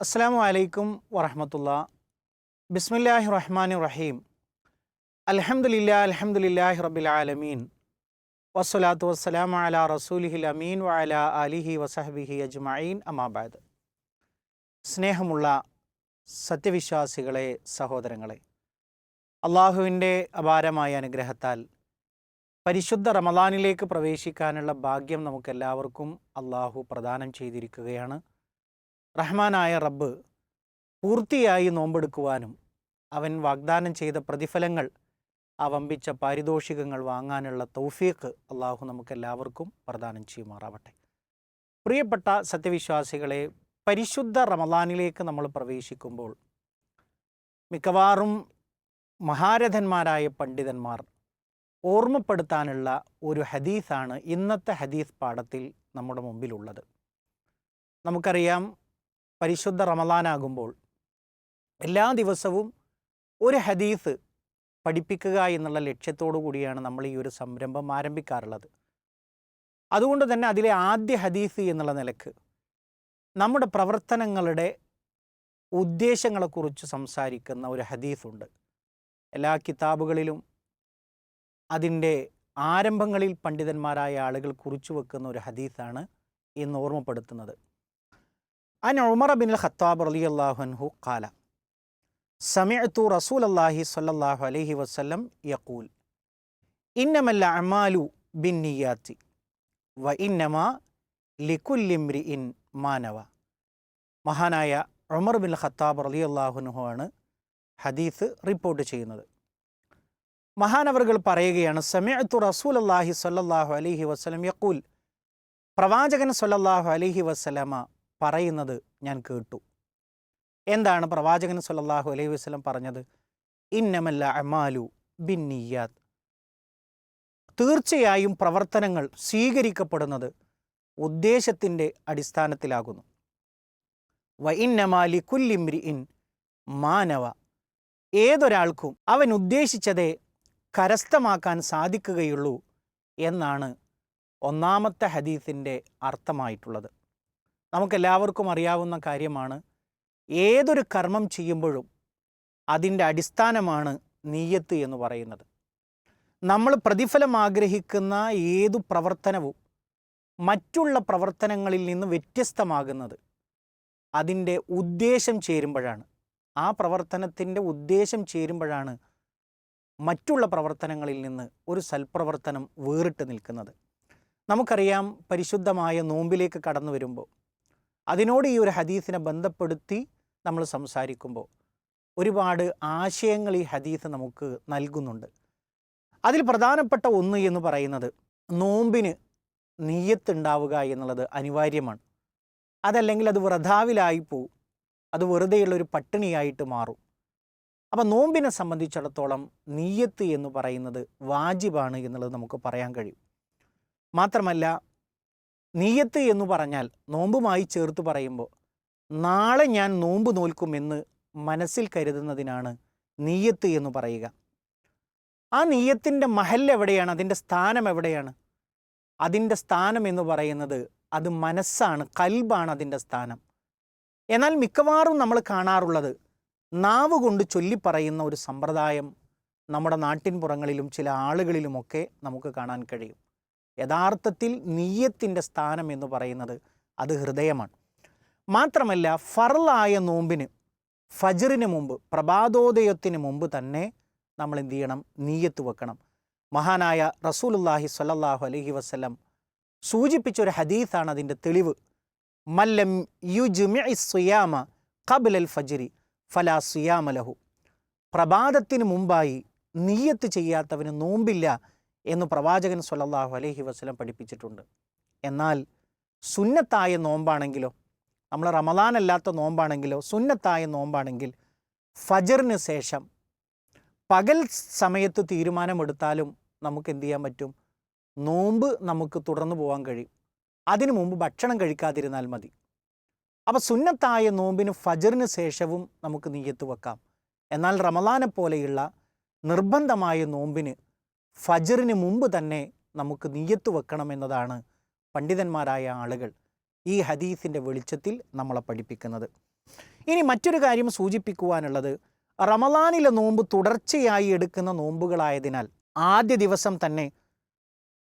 അസ്സാം അലൈക്കും വറഹമത്തുള്ള. ബിസ്മില്ലാഹി റഹ്മാൻ റഹീം. അലഹമുല്ല അലഹമുല്ലാഹി റബ്ബിൽ ആലമീൻ. വസ്സലാത്തു വസ്സലാം അല റസൂലിഹിൽ അമീൻ വഅല അലിഹി വസഹബിഹി അജ്മഈൻ. അമാബാദ് സ്നേഹമുള്ള സത്യവിശ്വാസികളെ സഹോദരങ്ങളെ അള്ളാഹുവിന്റെ അപാരമായ അനുഗ്രഹത്താൽ പരിശുദ്ധ റമദാനിലേക്ക് പ്രവേശിക്കാനുള്ള ഭാഗ്യം നമുക്കെല്ലാവർക്കും അള്ളാഹു പ്രദാനം ചെയ്തിരിക്കുകയാണ്. റഹ്മാനായ റബ്ബ് പൂർത്തിയായി നോമ്പെടുക്കുവാനും അവൻ വാഗ്ദാനം ചെയ്ത പ്രതിഫലങ്ങൾ ആ പാരിതോഷികങ്ങൾ വാങ്ങാനുള്ള തൗഫീഖ് അള്ളാഹു നമുക്കെല്ലാവർക്കും പ്രദാനം ചെയ്യുമാറാവട്ടെ. പ്രിയപ്പെട്ട സത്യവിശ്വാസികളെ പരിശുദ്ധ റമദാനിലേക്ക് നമ്മൾ പ്രവേശിക്കുമ്പോൾ മിക്കവാറും മഹാരഥന്മാരായ പണ്ഡിതന്മാർ ഓർമ്മപ്പെടുത്താനുള്ള ഒരു ഹദീസാണ് ഇന്നത്തെ ഹദീസ് പാഠത്തിൽ നമ്മുടെ മുമ്പിലുള്ളത്. നമുക്കറിയാം പരിശുദ്ധ റമദാനാകുമ്പോൾ എല്ലാ ദിവസവും ഒരു ഹദീസ് പഠിപ്പിക്കുക എന്നുള്ള ലക്ഷ്യത്തോടു കൂടിയാണ് നമ്മൾ ഈ ഒരു സംരംഭം ആരംഭിക്കാറുള്ളത്. അതുകൊണ്ട് തന്നെ അതിലെ ആദ്യ ഹദീസ് എന്നുള്ള നിലയ്ക്ക് നമ്മുടെ പ്രവർത്തനങ്ങളുടെ ഉദ്ദേശങ്ങളെക്കുറിച്ച് സംസാരിക്കുന്ന ഒരു ഹദീസുണ്ട്. എല്ലാ കിതാബുകളിലും അതിന്റെ ആരംഭങ്ങളിൽ പണ്ഡിതന്മാരായ ആളുകൾ കുറിച്ചു വെക്കുന്ന ഒരു ഹദീസാണ് ഇന്ന് ഓർമ്മപ്പെടുത്തുന്നത്. അൻ ഉമർ ബിൻ ഖത്താബ് റലി അള്ളാഹുൻഹു ഖാല സമയത്തു റസൂൽ അള്ളാഹി സ്വല്ലല്ലാഹു അലൈഹി വസല്ലം യഖൂൽ ഇന്നമല്ല അമാലു ബിൻ വ ഇന്നമ ലിക്കുല്ലിംരി ഇൻ മാനവ മഹാനായ ഉമർ ബിൻ ഖത്താബ് അലി അള്ളാഹുനുഹു ആണ് ഹദീസ് റിപ്പോർട്ട് ചെയ്യുന്നത്. മഹാനവറുകൾ പറയുകയാണ് സമയത്തു റസൂൽ അള്ളാഹി സ്വല്ലല്ലാഹു അലഹി വസ്ലം യക്കൂൽ പ്രവാചകൻ സ്വല്ലല്ലാഹു അലഹി വസ്ലമ പറയുന്നത് ഞാൻ കേട്ടു. എന്താണ് പ്രവാചകൻ സുല്ലാഹു അലൈഹി വസ്ലം പറഞ്ഞത്? ഇന്നമല്ല അമാലു ബിൻ തീർച്ചയായും പ്രവർത്തനങ്ങൾ സ്വീകരിക്കപ്പെടുന്നത് ഉദ്ദേശത്തിന്റെ അടിസ്ഥാനത്തിലാകുന്നു. വ ഇന്നമാലി ഇൻ മാനവ. ഏതൊരാൾക്കും അവൻ ഉദ്ദേശിച്ചതേ കരസ്ഥമാക്കാൻ സാധിക്കുകയുള്ളൂ എന്നാണ് ഒന്നാമത്തെ ഹദീസിന്റെ അർത്ഥമായിട്ടുള്ളത്. നമുക്കെല്ലാവർക്കും അറിയാവുന്ന കാര്യമാണ്. ഏതൊരു കർമ്മം ചെയ്യുമ്പോഴും അതിന്റെ അടിസ്ഥാനമാണ് നീയത്ത് എന്ന് പറയുന്നത്. നമ്മൾ പ്രതിഫലം ആഗ്രഹിക്കുന്ന ഏതു പ്രവർത്തനവും മറ്റുള്ള പ്രവർത്തനങ്ങളിൽ നിന്ന് വ്യത്യസ്തമാകുന്നത് അതിന്റെ ഉദ്ദേശം ചേരുമ്പോഴാണ്. ആ പ്രവർത്തനത്തിന്റെ ഉദ്ദേശം ചേരുമ്പോഴാണ് മറ്റുള്ള പ്രവർത്തനങ്ങളിൽ നിന്ന് ഒരു സൽപ്രവർത്തനം വേറിട്ട് നിൽക്കുന്നത്. നമുക്കറിയാം പരിശുദ്ധമായ നോമ്പിലേക്ക് കടന്നു വരുമ്പോൾ അതിനോട് ഈ ഒരു ഹദീസിനെ ബന്ധപ്പെടുത്തി നമ്മൾ സംസാരിക്കുമ്പോൾ ഒരുപാട് ആശയങ്ങൾ ഈ ഹദീസ് നമുക്ക് നൽകുന്നുണ്ട്. അതിൽ പ്രധാനപ്പെട്ട ഒന്ന് എന്ന് പറയുന്നത് നോമ്പിന് നീയത്തുണ്ടാവുക എന്നുള്ളത് അനിവാര്യമാണ്. അതല്ലെങ്കിൽ അത് വ്രതാവിലായി പോവും. അത് വെറുതെയുള്ളൊരു പട്ടിണിയായിട്ട് മാറും. അപ്പം നോമ്പിനെ സംബന്ധിച്ചിടത്തോളം നീയത്ത് എന്ന് പറയുന്നത് വാജിബാണ് എന്നുള്ളത് നമുക്ക് പറയാൻ കഴിയും. മാത്രമല്ല നീയത്ത് എന്ന് പറഞ്ഞാൽ നോമ്പുമായി ചേർത്ത് പറയുമ്പോൾ നാളെ ഞാൻ നോമ്പ് നോൽക്കുമെന്ന് മനസ്സിൽ കരുതുന്നതിനാണ് നീയത്ത് എന്ന് പറയുക. ആ നീയത്തിന്റെ മഹൽ എവിടെയാണ്? അതിന്റെ സ്ഥാനം എവിടെയാണ്? അതിന്റെ സ്ഥാനം എന്ന് പറയുന്നത് അത് മനസ്സാണ് കൽബാണ് അതിന്റെ സ്ഥാനം. എന്നാൽ മിക്കവാറും നമ്മൾ കാണാറുള്ളത് നാവ് കൊണ്ട് ചൊല്ലിപ്പറയുന്ന ഒരു സമ്പ്രദായം നമ്മുടെ നാട്ടിൻ പുറങ്ങളിലും ചില ആളുകളിലുമൊക്കെ നമുക്ക് കാണാൻ കഴിയും. യഥാർത്ഥത്തിൽ നീയത്തിന്റെ സ്ഥാനം എന്ന് പറയുന്നത് അത് ഹൃദയമാണ്. മാത്രമല്ല ഫറലായ നോമ്പിന് ഫജറിന് മുമ്പ് പ്രഭാതോദയത്തിന് മുമ്പ് തന്നെ നമ്മൾ എന്ത് ചെയ്യണം? നീയത്ത് വെക്കണം. മഹാനായ റസൂലുല്ലാഹി സ്വല്ലല്ലാഹു അലഹി വസ്ലം സൂചിപ്പിച്ച ഒരു ഹദീസാണ് അതിന്റെ തെളിവ്. മല്ലം യുജുമി സുയാമ കബുലൽ ഫജരി ഫലാ സുയാമലഹു പ്രഭാതത്തിന് മുമ്പായി നീയത്ത് ചെയ്യാത്തവന് നോമ്പില്ല. എന്ന് പ്രവാചകൻ സൊല്ലാഹു അലഹി വസ്ലം പഠിപ്പിച്ചിട്ടുണ്ട്. എന്നാൽ സുന്നത്തായ നോമ്പാണെങ്കിലോ നമ്മൾ റമദാൻ അല്ലാത്ത നോമ്പാണെങ്കിലോ സുന്നത്തായ നോമ്പാണെങ്കിൽ ഫജറിന് ശേഷം പകൽ സമയത്ത് തീരുമാനമെടുത്താലും നമുക്ക് എന്ത് ചെയ്യാൻ പറ്റും? നോമ്പ് നമുക്ക് തുടർന്നു പോകാൻ കഴിയും. അതിനു മുമ്പ് ഭക്ഷണം കഴിക്കാതിരുന്നാൽ മതി. അപ്പോൾ സുന്നത്തായ നോമ്പിന് ഫജറിന് ശേഷവും നമുക്ക് നീയത്ത് വെക്കാം. എന്നാൽ റമദാനെ പോലെയുള്ള നിർബന്ധമായ നോമ്പിന് ഫജറിന് മുമ്പ് തന്നെ നമുക്ക് നീയത്ത് വെക്കണം എന്നതാണ് പണ്ഡിതന്മാരായ ആളുകൾ ഈ ഹദീസിന്റെ വെളിച്ചത്തിൽ നമ്മളെ പഠിപ്പിക്കുന്നത്. ഇനി മറ്റൊരു കാര്യം സൂചിപ്പിക്കുവാനുള്ളത് റമലാനിലെ നോമ്പ് തുടർച്ചയായി എടുക്കുന്ന നോമ്പുകളായതിനാൽ ആദ്യ ദിവസം തന്നെ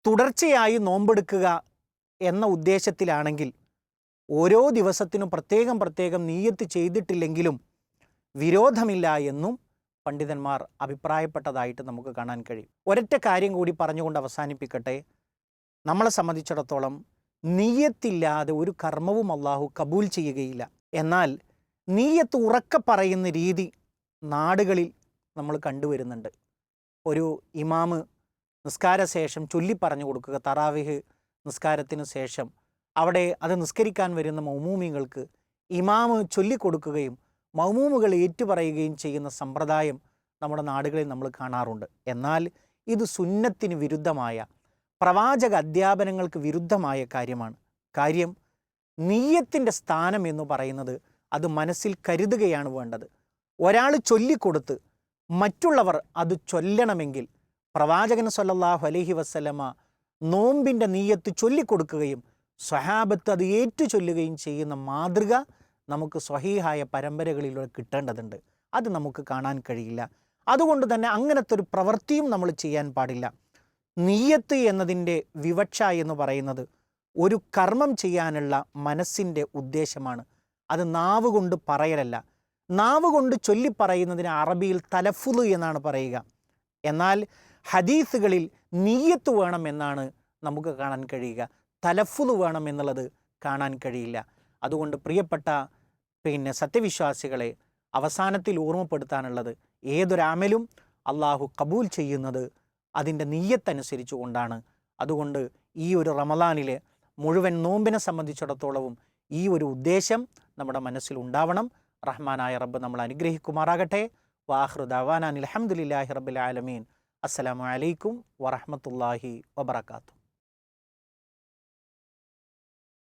തുടർച്ചയായി നോമ്പെടുക്കുക എന്ന ഉദ്ദേശത്തിലാണെങ്കിൽ ഓരോ ദിവസത്തിനും പ്രത്യേകം പ്രത്യേകം നീയത്ത് ചെയ്തിട്ടില്ലെങ്കിലും വിരോധമില്ല എന്നും പണ്ഡിതന്മാർ അഭിപ്രായപ്പെട്ടതായിട്ട് നമുക്ക് കാണാൻ കഴിയും. ഒരൊറ്റ കാര്യം കൂടി പറഞ്ഞുകൊണ്ട് അവസാനിപ്പിക്കട്ടെ. നമ്മളെ സംബന്ധിച്ചിടത്തോളം നീയത്തില്ലാതെ ഒരു കർമ്മവും അള്ളാഹു കബൂൽ ചെയ്യുകയില്ല. എന്നാൽ നീയത്ത് ഉറക്ക പറയുന്ന രീതി നാടുകളിൽ നമ്മൾ കണ്ടുവരുന്നുണ്ട്. ഒരു ഇമാമ് നിസ്കാരശേഷം ചൊല്ലി പറഞ്ഞു കൊടുക്കുക തറാവിഹ് നിസ്കാരത്തിന് ശേഷം. അവിടെ അത് നിസ്കരിക്കാൻ വരുന്ന മൗമൂമിങ്ങൾക്ക് ഇമാമ് ചൊല്ലിക്കൊടുക്കുകയും മൗമൂമുകൾ ഏറ്റുപറയുകയും ചെയ്യുന്ന സമ്പ്രദായം നമ്മുടെ നാടുകളിൽ നമ്മൾ കാണാറുണ്ട്. എന്നാൽ ഇത് സുന്നത്തിന് വിരുദ്ധമായ പ്രവാചക അധ്യാപനങ്ങൾക്ക് വിരുദ്ധമായ കാര്യമാണ്. കാര്യം നീയത്തിന്റെ സ്ഥാനം എന്ന് പറയുന്നത് അത് മനസ്സിൽ കരുതുകയാണ് വേണ്ടത്. ഒരാൾ ചൊല്ലിക്കൊടുത്ത് മറ്റുള്ളവർ അത് ചൊല്ലണമെങ്കിൽ പ്രവാചകൻ സല്ലല്ലാഹു അലഹി വസ്ലമ നോമ്പിന്റെ നീയത്ത് ചൊല്ലിക്കൊടുക്കുകയും സ്വഹാബത്ത് അത് ഏറ്റു ചൊല്ലുകയും ചെയ്യുന്ന മാതൃക നമുക്ക് സ്വഹീഹായ പരമ്പരകളിലൂടെ കിട്ടേണ്ടതുണ്ട്. അത് നമുക്ക് കാണാൻ കഴിയില്ല. അതുകൊണ്ട് തന്നെ അങ്ങനത്തെ ഒരു പ്രവൃത്തിയും നമ്മൾ ചെയ്യാൻ പാടില്ല. നീയത്ത് എന്നതിന്റെ വിവക്ഷ എന്ന് പറയുന്നത് ഒരു കർമ്മം ചെയ്യാനുള്ള മനസ്സിന്റെ ഉദ്ദേശമാണ്. അത് നാവ് കൊണ്ട് പറയലല്ല. നാവ് കൊണ്ട് ചൊല്ലിപ്പറയുന്നതിന് അറബിയിൽ തലഫുദ് എന്നാണ് പറയുക. എന്നാൽ ഹദീസുകളിൽ നീയത്ത് വേണം എന്നാണ് നമുക്ക് കാണാൻ കഴിയുക. തലഫുദ് വേണം എന്നുള്ളത് കാണാൻ കഴിയില്ല. അതുകൊണ്ട് പ്രിയപ്പെട്ട പിന്നെ സത്യവിശ്വാസികളെ അവസാനത്തിൽ ഓർമ്മപ്പെടുത്താനുള്ളത് ഏതൊരമലും അള്ളാഹു കബൂൽ ചെയ്യുന്നത് അതിന്റെ നീയത്തനുസരിച്ചു കൊണ്ടാണ് അതുകൊണ്ട് ഈ ഒരു റമദാനിലെ മുഴുവൻ നോമ്പിനെ സംബന്ധിച്ചിടത്തോളവും ഈ ഒരു ഉദ്ദേശം നമ്മുടെ മനസ്സിൽ ഉണ്ടാവണം. റഹ്മാനായ റബ്ബ് നമ്മൾ അനുഗ്രഹിക്കുമാറാകട്ടെ. വാഹൃദാവാൻ അലഹമുല്ലാഹി റബ്ബിൽ ആലമീൻ. അസ്സലാമു അലൈക്കും വറഹമത്തല്ലാഹി വബർക്കാത്തു